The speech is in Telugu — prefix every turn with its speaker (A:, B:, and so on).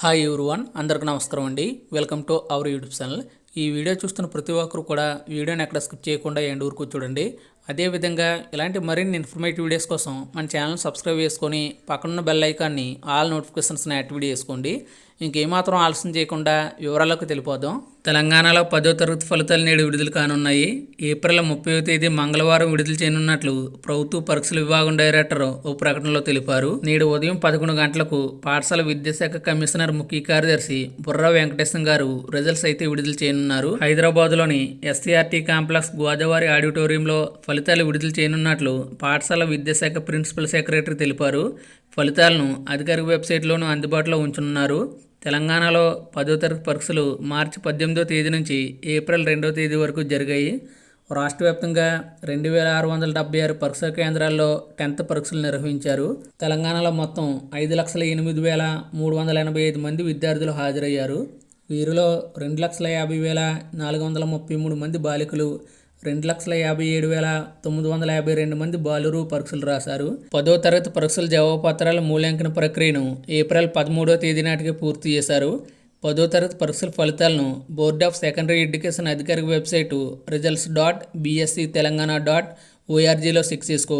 A: హాయ్ వన్ అందరికి నమస్కారం అండి. Welcome to our YouTube channel ఈ వీడియో చూస్తున్న ప్రతి ఒక్కరు కూడా వీడియోని ఎక్కడ స్కిప్ చేయకుండా ఎండ్ వరకు చూడండి. అదేవిధంగా ఇలాంటి మరిన్ని ఇన్ఫర్మేటివ్ వీడియోస్ కోసం మన ఛానల్ సబ్స్క్రైబ్ చేసుకొని పక్కనున్న బెల్ ఐకాన్ని ఆల్ నోటిఫికేషన్స్ని యాక్టివేట్ చేసుకోండి. ఇంకేమాత్రం ఆలస్యం చేయకుండా వివరాలకు తెలిపోదాం తెలంగాణలో పదో తరగతి ఫలితాలు నేడు విడుదల కానున్నాయి. ఏప్రిల్ ముప్పై తేదీ మంగళవారం విడుదల చేయనున్నట్లు ప్రభుత్వ పరీక్షల విభాగం డైరెక్టర్ ఓ ప్రకటనలో తెలిపారు. నేడు ఉదయం పదకొండు గంటలకు పాఠశాల విద్యాశాఖ కమిషనర్ ముఖ్య కార్యదర్శి బుర్రా వెంకటేశం గారు రిజల్ట్స్ అయితే విడుదల చేయనున్నారు. హైదరాబాద్లోని ఎస్సీఆర్టీ కాంప్లెక్స్ గోదావరి ఆడిటోరియంలో ఫలితాలు విడుదల చేయనున్నట్లు పాఠశాల విద్యాశాఖ ప్రిన్సిపల్ సెక్రటరీ తెలిపారు. ఫలితాలను అధికారిక వెబ్సైట్లోనూ అందుబాటులో ఉంచనున్నారు. తెలంగాణలో పదో తరగతి పరీక్షలు మార్చి పద్దెనిమిదో తేదీ నుంచి ఏప్రిల్ రెండో తేదీ వరకు జరిగాయి. రాష్ట్ర వ్యాప్తంగా రెండు వేల ఆరు వందల డెబ్బై ఆరు పరీక్షా కేంద్రాల్లో టెన్త్ పరీక్షలు నిర్వహించారు. తెలంగాణలో మొత్తం ఐదు లక్షల ఎనిమిది వేల మూడు వందల ఎనభై ఐదు మంది విద్యార్థులు హాజరయ్యారు. వీరిలో రెండు లక్షల యాభై వేల నాలుగు వందల ముప్పై మూడు మంది బాలికలు రెండు లక్షల యాభై ఏడు వేల తొమ్మిది వందల యాభై రెండు మంది బాలురు పరీక్షలు రాశారు. పదో తరగతి పరీక్షల జవాబుపత్రాల మూల్యాంకన ప్రక్రియను ఏప్రిల్ పదమూడో తేదీ నాటికి పూర్తి చేశారు. పదో తరగతి పరీక్షల ఫలితాలను బోర్డ్ ఆఫ్ సెకండరీ ఎడ్యుకేషన్ అధికారిక website results dot BSC Telangana dot ఓఆర్జీలో check చేసుకోవచ్చు.